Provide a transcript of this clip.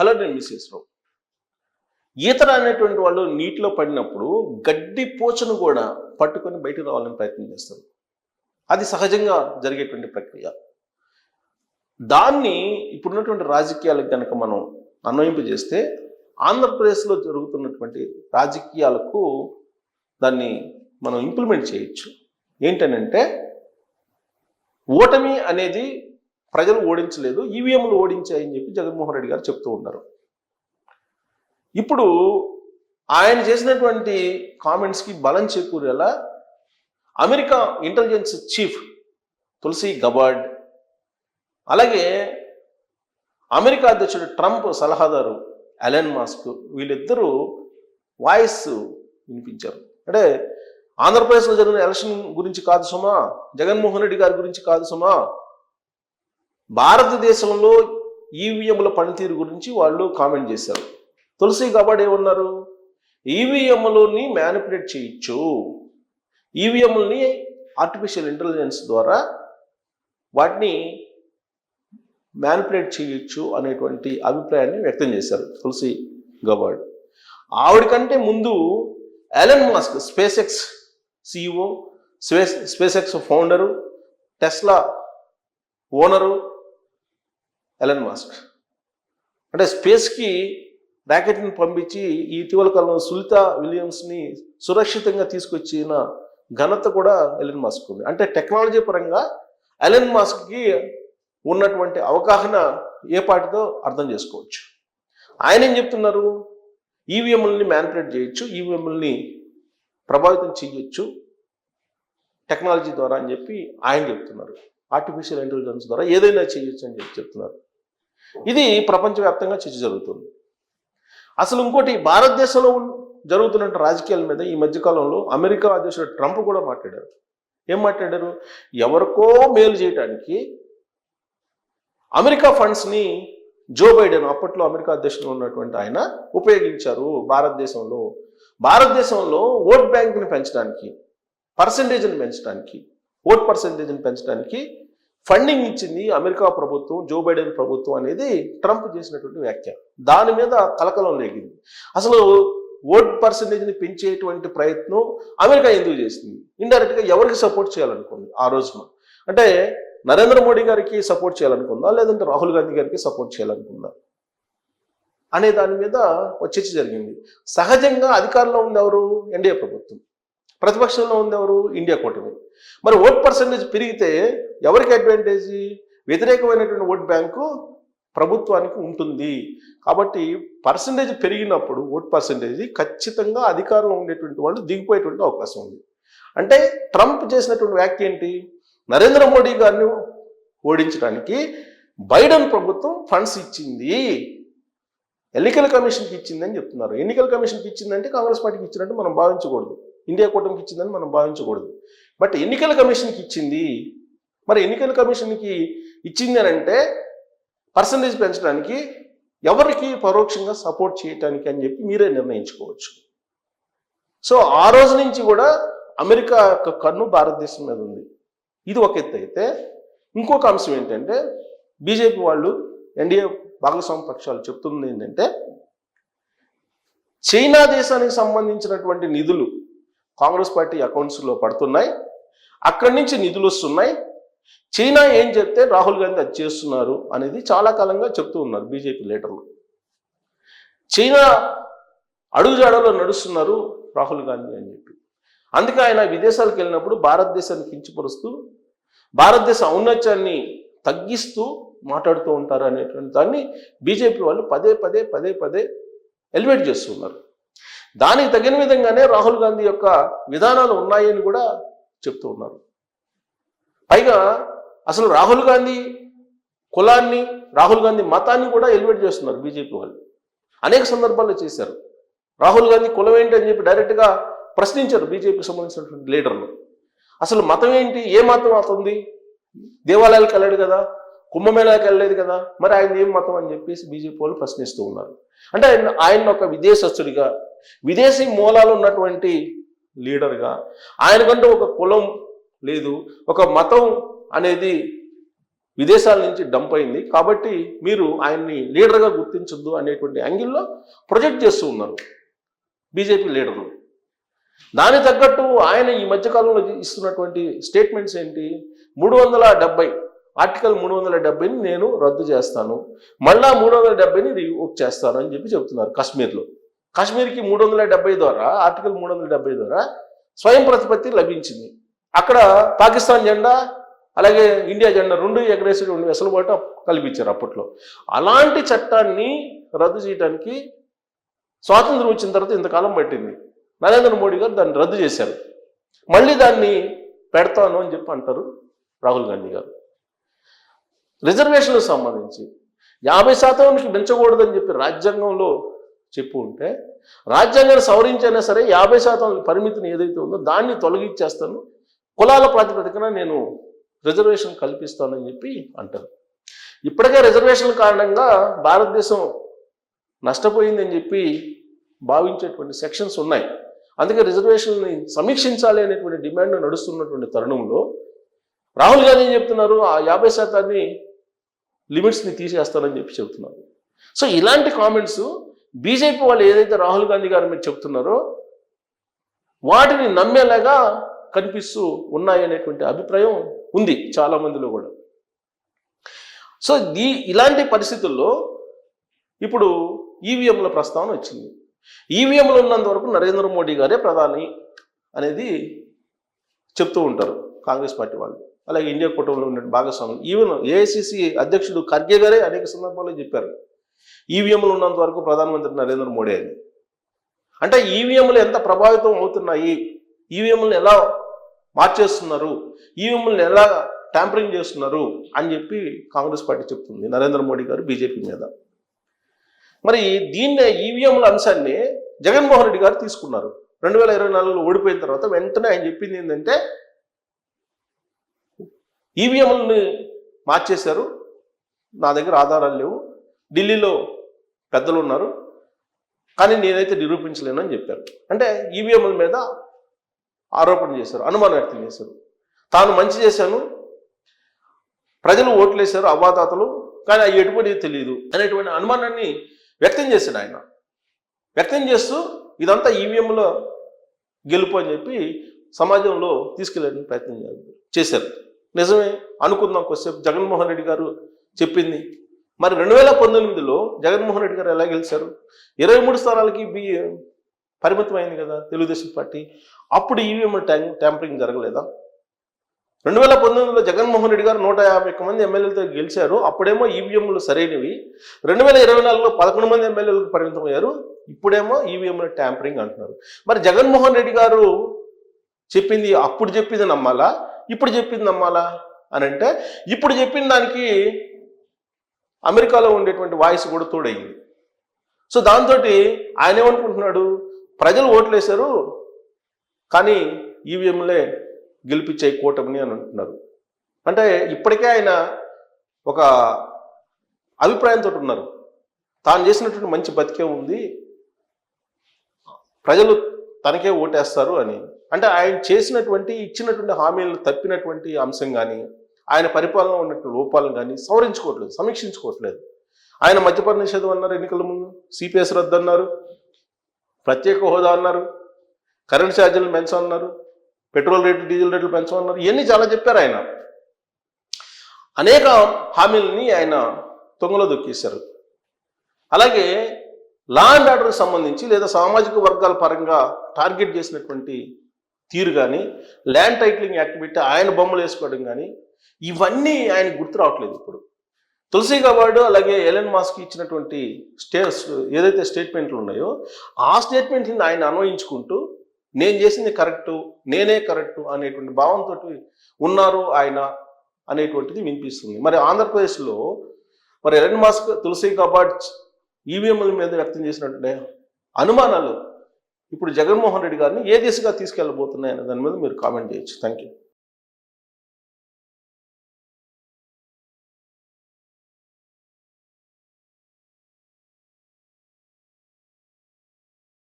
Hello నేను missus రావు ఈతర అనేటువంటి వాళ్ళు నీటిలో పడినప్పుడు గడ్డి పోచను కూడా పట్టుకొని బయటకు రావాలని ప్రయత్నం చేస్తారు. అది సహజంగా జరిగేటువంటి ప్రక్రియ. దాన్ని ఇప్పుడున్నటువంటి రాజకీయాలకు కనుక మనం అన్వయింపజేస్తే ఆంధ్రప్రదేశ్లో జరుగుతున్నటువంటి రాజకీయాలకు దాన్ని మనం ఇంప్లిమెంట్ చేయొచ్చు. ఏంటనంటే ఓటమి అనేది ప్రజలు ఓడించలేదు ఈవీఎంలు ఓడించాయని చెప్పి జగన్మోహన్ రెడ్డి గారు చెప్తూ ఉన్నారు. ఇప్పుడు ఆయన చేసినటువంటి కామెంట్స్కి బలం చేకూరేలా America intelligence chief Tulsi Gabbard అలాగే అమెరికా అధ్యక్షుడు ట్రంప్ సలహాదారు అలెన్ మాస్క్ వీళ్ళిద్దరూ వాయిస్ వినిపించారు. అంటే ఆంధ్రప్రదేశ్లో జరిగిన ఎలక్షన్ గురించి కాదు సుమా జగన్మోహన్ రెడ్డి గారి గురించి కాదు సుమా. భారతదేశంలో ఈవీఎంల పనితీరు గురించి వాళ్ళు కామెంట్ చేశారు. తులసి గబాడ్ ఏమన్నారు? ఈవీఎంలోని మ్యానిపులేట్ చేయొచ్చు. ఈవీఎంలని ఆర్టిఫిషియల్ ఇంటెలిజెన్స్ ద్వారా వాటిని మ్యానిపులేట్ చేయొచ్చు అనేటువంటి అభిప్రాయాన్ని వ్యక్తం చేశారు తులసి గబాడ్. ఆవిడ కంటే ముందు Elon Musk SpaceX CEO space SpaceX founder Tesla owner Elon Musk. అంటే స్పేస్కి ర్యాకెట్ని పంపించి ఇటీవల కాలంలో సుల్త విలియమ్స్ని సురక్షితంగా తీసుకొచ్చిన ఘనత కూడా ఎలన్ మాస్క్ ఉంది. అంటే టెక్నాలజీ పరంగా ఎలన్ మాస్క్కి ఉన్నటువంటి అవగాహన ఏ పాటితో అర్థం చేసుకోవచ్చు? ఆయన ఏం చెప్తున్నారు? ఈవీఎంలని మ్యానిపులేట్ చేయొచ్చు ఈవీఎంలని ప్రభావితం చేయొచ్చు టెక్నాలజీ ద్వారా అని చెప్పి ఆయన చెప్తున్నారు. ఆర్టిఫిషియల్ ఇంటెలిజెన్స్ ద్వారా ఏదైనా చేయొచ్చు అని చెప్పి చెప్తున్నారు. ఇది ప్రపంచవ్యాప్తంగా చర్చ జరుగుతుంది. అసలు ఇంకోటి భారతదేశంలో జరుగుతున్న రాజకీయాల మీద ఈ మధ్యకాలంలో అమెరికా అధ్యక్షుడు ట్రంప్ కూడా మాట్లాడారు. ఏం మాట్లాడారు? ఎవరికో మేలు చేయడానికి అమెరికా ఫండ్స్ని జో బైడెన్ అప్పట్లో అమెరికా అధ్యక్షుడు ఉన్నటువంటి ఆయన ఉపయోగించారు భారతదేశంలో. భారతదేశంలో ఓట్ బ్యాంక్ని పెంచడానికి పర్సంటేజ్ని పెంచడానికి ఓట్ పర్సంటేజ్ని పెంచడానికి ఫండింగ్ ఇచ్చింది అమెరికా ప్రభుత్వం జో బైడెన్ ప్రభుత్వం అనేది ట్రంప్ చేసినటువంటి వ్యాఖ్య. దాని మీద కలకలం లేగింది. అసలు ఓట్ పర్సంటేజ్ని పెంచేటువంటి ప్రయత్నం అమెరికా ఎందుకు చేసింది? ఇండైరెక్ట్గా ఎవరికి సపోర్ట్ చేయాలనుకుంది ఆ రోజున? అంటే నరేంద్ర మోడీ గారికి సపోర్ట్ చేయాలనుకుందా? లేదంటే రాహుల్ గాంధీ గారికి సపోర్ట్ చేయాలనుకుందా? అనే దాని మీద చర్చ జరిగింది. సహజంగా అధికారంలో ఉంది ఎవరు ఎన్డీఏ ప్రభుత్వం. ప్రతిపక్షంలో ఉంది ఎవరు ఇండియా కూటమి. మరి ఓట్ పర్సంటేజ్ పెరిగితే ఎవరికి అడ్వాంటేజ్ వ్యతిరేకమైనటువంటి ఓట్ బ్యాంకు ప్రభుత్వానికి ఉంటుంది. కాబట్టి పర్సంటేజ్ పెరిగినప్పుడు ఓట్ పర్సంటేజ్ ఖచ్చితంగా అధికారంలో ఉండేటువంటి వాళ్ళు దిగిపోయేటువంటి అవకాశం ఉంది. అంటే ట్రంప్ చేసినటువంటి వ్యాఖ్య ఏంటి? నరేంద్ర మోడీ గారిని ఓడించడానికి బైడెన్ ప్రభుత్వం ఫండ్స్ ఇచ్చింది. ఎన్నికల కమిషన్కి ఇచ్చిందని చెప్తున్నారు. ఎన్నికల కమిషన్కి ఇచ్చిందంటే కాంగ్రెస్ పార్టీకి ఇచ్చినట్టు మనం భావించకూడదు. ఇండియా కూటమికి ఇచ్చిందని మనం భావించకూడదు. బట్ ఎన్నికల కమిషన్కి ఇచ్చింది మరి ఎన్నికల కమిషన్కి ఇచ్చింది అని అంటే పర్సంటేజ్ పెంచడానికి ఎవరికి పరోక్షంగా సపోర్ట్ చేయటానికి అని చెప్పి మీరే నిర్ణయించుకోవచ్చు. సో ఆ రోజు నుంచి కూడా అమెరికా యొక్క కన్ను భారతదేశం మీద ఉంది. ఇది ఒక ఎత్తు అయితే ఇంకొక అంశం ఏంటంటే బీజేపీ వాళ్ళు ఎన్డీఏ భాగస్వామ్య పక్షాలు చెప్తుంది ఏంటంటే చైనా దేశానికి సంబంధించినటువంటి నిధులు కాంగ్రెస్ పార్టీ అకౌంట్స్లో పడుతున్నాయి. అక్కడి నుంచి నిధులు వస్తున్నాయి. చైనా ఏం చెప్తే రాహుల్ గాంధీ అది చేస్తున్నారు అనేది చాలా కాలంగా చెప్తూ ఉన్నారు బీజేపీ లీడర్లు. చైనా అడుగుజాడలో నడుస్తున్నారు రాహుల్ గాంధీ అని చెప్పి. అందుకే ఆయన విదేశాలకు వెళ్ళినప్పుడు భారతదేశాన్ని కించపరుస్తూ భారతదేశ ఔన్నత్యాన్ని తగ్గిస్తూ మాట్లాడుతూ ఉంటారు అనేటువంటి దాన్ని బీజేపీ వాళ్ళు పదే పదే పదే పదే ఎలివేట్ చేస్తున్నారు దానికి తగిన విధంగానే రాహుల్ గాంధీ యొక్క విధానాలు ఉన్నాయని కూడా చెప్తూ ఉన్నారు. పైగా అసలు రాహుల్ గాంధీ కులాన్ని రాహుల్ గాంధీ మతాన్ని కూడా ఎలివేట్ చేస్తున్నారు బీజేపీ వాళ్ళు. అనేక సందర్భాల్లో చేశారు. రాహుల్ గాంధీ కులం ఏంటి అని చెప్పి డైరెక్ట్గా ప్రశ్నించారు బీజేపీకి సంబంధించినటువంటి లీడర్లు. అసలు మతం ఏంటి? ఏ మతం అవుతుంది దేవాలయాలకు వెళ్ళాడు కదా? కుంభమేళాకి వెళ్ళలేదు కదా? మరి ఆయన ఏం మతం అని చెప్పేసి బీజేపీ వాళ్ళు ప్రశ్నిస్తూ ఉన్నారు. అంటే ఆయన ఆయన ఒక విదేశస్తుడిగా విదేశీ మూలాలు ఉన్నటువంటి లీడర్గా ఆయనకంటూ ఒక కులం లేదు. ఒక మతం అనేది విదేశాల నుంచి డంప్ అయింది. కాబట్టి మీరు ఆయన్ని లీడర్గా గుర్తించొద్దు అనేటువంటి యాంగిల్లో ప్రొజెక్ట్ చేస్తూ ఉన్నారు బీజేపీ లీడర్లు. దాని తగ్గట్టు ఆయన ఈ మధ్యకాలంలో ఇస్తున్నటువంటి స్టేట్మెంట్స్ ఏంటి? మూడు వందల డెబ్బై ఆర్టికల్ మూడు వందల డెబ్బైని నేను రద్దు చేస్తాను. మళ్ళా మూడు వందల డెబ్బైని రివోక్ చేస్తాను అని చెప్పి చెప్తున్నారు కాశ్మీర్లో. కాశ్మీర్కి మూడు వందల డెబ్బై ద్వారా ఆర్టికల్ మూడు వందల డెబ్బై ద్వారా స్వయం ప్రతిపత్తి లభించింది. అక్కడ పాకిస్తాన్ జెండా అలాగే ఇండియా జెండా రెండు ఎగరేసేటువంటి వెసులుబాటు కల్పించారు అప్పట్లో. అలాంటి చట్టాన్ని రద్దు చేయడానికి స్వాతంత్రం వచ్చిన తర్వాత ఇంతకాలం పట్టింది. నరేంద్ర మోడీ గారు దాన్ని రద్దు చేశారు. మళ్ళీ దాన్ని పెడతాను అని చెప్పి అంటారు రాహుల్ గాంధీ గారు. రిజర్వేషన్లకు సంబంధించి యాభై శాతానికి పెంచకూడదని చెప్పి రాజ్యాంగంలో చెప్పు ఉంటే రాజ్యాంగాన్ని సవరించైనా సరే యాభై శాతం పరిమితిని ఏదైతే ఉందో దాన్ని తొలగించేస్తాను కులాల ప్రాతిపదికన నేను రిజర్వేషన్ కల్పిస్తానని చెప్పి అంటారు. ఇప్పటికే రిజర్వేషన్ల కారణంగా భారతదేశం నష్టపోయిందని చెప్పి భావించేటువంటి సెక్షన్స్ ఉన్నాయి. అందుకే రిజర్వేషన్ని సమీక్షించాలి అనేటువంటి డిమాండ్ నడుస్తున్నటువంటి తరుణంలో రాహుల్ గాంధీ ఏం చెప్తున్నారు? ఆ యాభై శాతాన్ని లిమిట్స్ని తీసేస్తానని చెప్పి చెబుతున్నారు. సో ఇలాంటి కామెంట్స్ బీజేపీ వాళ్ళు ఏదైతే రాహుల్ గాంధీ గారి మీద చెప్తున్నారో వాటిని నమ్మేలాగా కనిపిస్తూ ఉన్నాయి అనేటువంటి అభిప్రాయం ఉంది చాలా మందిలో కూడా. సో దీ ఇలాంటి పరిస్థితుల్లో ఇప్పుడు ఈవీఎంల ప్రస్తావన వచ్చింది. ఈవీఎంలు ఉన్నంత వరకు నరేంద్ర మోడీ గారే ప్రధాని అనేది చెప్తూ ఉంటారు కాంగ్రెస్ పార్టీ వాళ్ళు. అలాగే ఇండియా కూటమిలో ఉన్న భాగస్వాములు. ఈవెన్ ఏఐసిసి అధ్యక్షుడు ఖర్గే గారే అనేక సందర్భాల్లో చెప్పారు. ఈవీఎంలు ఉన్నంత వరకు ప్రధానమంత్రి నరేంద్ర మోడీ అని అంటే ఈవీఎంలు ఎంత ప్రభావితం అవుతున్నాయి? ఈవీఎంలను ఎలా మార్చేస్తున్నారు. ఈవీఎంలను ఎలా ట్యాంపరింగ్ చేస్తున్నారు అని చెప్పి కాంగ్రెస్ పార్టీ చెప్తుంది. నరేంద్ర మోడీ గారు బీజేపీ మీద. మరి దీన్ని ఈవీఎంల అంశాన్ని జగన్మోహన్ రెడ్డి గారు తీసుకున్నారు. రెండు వేల ఇరవై నాలుగులో ఓడిపోయిన తర్వాత వెంటనే ఆయన చెప్పింది ఏంటంటే ఈవీఎంలని మార్చేశారు. నా దగ్గర ఆధారాలు లేవు. ఢిల్లీలో పెద్దలు ఉన్నారు. కానీ నేనైతే నిరూపించలేనని చెప్పారు. అంటే ఈవీఎంల మీద ఆరోపణ చేశారు అనుమానం వ్యక్తం చేశారు. తాను మంచి చేశాను ప్రజలు ఓట్లేశారు అవ్వాతాతలు కానీ అవి ఎటువంటి తెలియదు అనేటువంటి అనుమానాన్ని వ్యక్తం చేశాడు ఆయన. వ్యక్తం చేస్తూ ఇదంతా ఈవీఎంలో గెలుపు అని చెప్పి సమాజంలో తీసుకెళ్ళడానికి ప్రయత్నం చేశారు- చేశారు. నిజమే అనుకుందాం కొద్దిసేపు జగన్మోహన్ రెడ్డి గారు చెప్పింది. మరి రెండు వేల పంతొమ్మిదిలో జగన్మోహన్ రెడ్డి గారు ఎలా గెలిచారు? ఇరవై మూడు స్థానాలకి బి పరిమితం అయింది కదా తెలుగుదేశం పార్టీ. అప్పుడు ఈవీఎంలు ట్యాం ట్యాంపరింగ్ జరగలేదా? రెండు వేల పంతొమ్మిదిలో జగన్మోహన్ రెడ్డి గారు నూట యాభై ఒక్క మంది ఎమ్మెల్యేలతో గెలిచారు. అప్పుడేమో ఈవీఎంలు సరైనవి. రెండు వేల ఇరవై నాలుగులో పదకొండు మంది ఎమ్మెల్యేలకు పరిమితం అయ్యారు ఇప్పుడేమో ఈవీఎంల ట్యాంపరింగ్ అంటున్నారు. మరి జగన్మోహన్ రెడ్డి గారు చెప్పింది అప్పుడు చెప్పింది నమ్మాలా? ఇప్పుడు చెప్పింది నమ్మాలా? అని అంటే ఇప్పుడు చెప్పిన దానికి అమెరికాలో ఉండేటువంటి వాయిస్ కూడా తోడైంది సో దాంతో ఆయన ఏమనుకుంటున్నాడు? ప్రజలు ఓట్లేశారు. కానీ ఈవీఎంలే గెలిపించే కూటమిని అని అంటున్నారు. అంటే ఇప్పటికే ఆయన ఒక అభిప్రాయంతో ఉన్నారు. తాను చేసినటువంటి మంచి బతికే ఉంది. ప్రజలు తనకే ఓటేస్తారు అని. అంటే ఆయన చేసినటువంటి ఇచ్చినటువంటి హామీలను తప్పినటువంటి అంశం కానీ ఆయన పరిపాలన ఉన్నటువంటి లోపాలను కానీ సవరించుకోవట్లేదు సమీక్షించుకోవట్లేదు. ఆయన మద్యపాన నిషేధం అన్నారు ఎన్నికల ముందు సిపిఎస్ రద్దు అన్నారు ప్రత్యేక హోదా అన్నారు. కరెంట్ ఛార్జీలు పెంచమన్నారు పెట్రోల్ రేట్లు డీజిల్ రేట్లు పెంచమన్నారు ఇవన్నీ చాలా చెప్పారు ఆయన. అనేక హామీలని ఆయన తొంగలో దొక్కేశారు. అలాగే లా అండ్ ఆర్డర్కి సంబంధించి లేదా సామాజిక వర్గాల పరంగా టార్గెట్ చేసినటువంటి తీరు కానీ ల్యాండ్ టైటిలింగ్ యాక్ట్ పెట్టి ఆయన బొమ్మలు వేసుకోవడం కానీ ఇవన్నీ ఆయన గుర్తు రావట్లేదు ఇప్పుడు. తులసి గవార్డు అలాగే ఎలెన్ మాస్క్ ఇచ్చినటువంటి స్టే ఏదైతే స్టేట్మెంట్లు ఉన్నాయో ఆ స్టేట్మెంట్ని ఆయన అన్వయించుకుంటూ నేను చేసింది కరెక్టు నేనే కరెక్టు అనేటువంటి భావంతో ఉన్నారు ఆయన అనేటువంటిది వినిపిస్తుంది. మరి ఆంధ్రప్రదేశ్లో మరి ఎలన్ మాస్క్ తులసి గబార్డ్ ఈవీఎంల మీద వ్యక్తం చేసినటువంటి అనుమానాలు ఇప్పుడు జగన్మోహన్ రెడ్డి గారిని ఏ దిశగా తీసుకెళ్ళబోతున్నాయి అనే దాని మీద మీరు కామెంట్ చేయొచ్చు. Thank you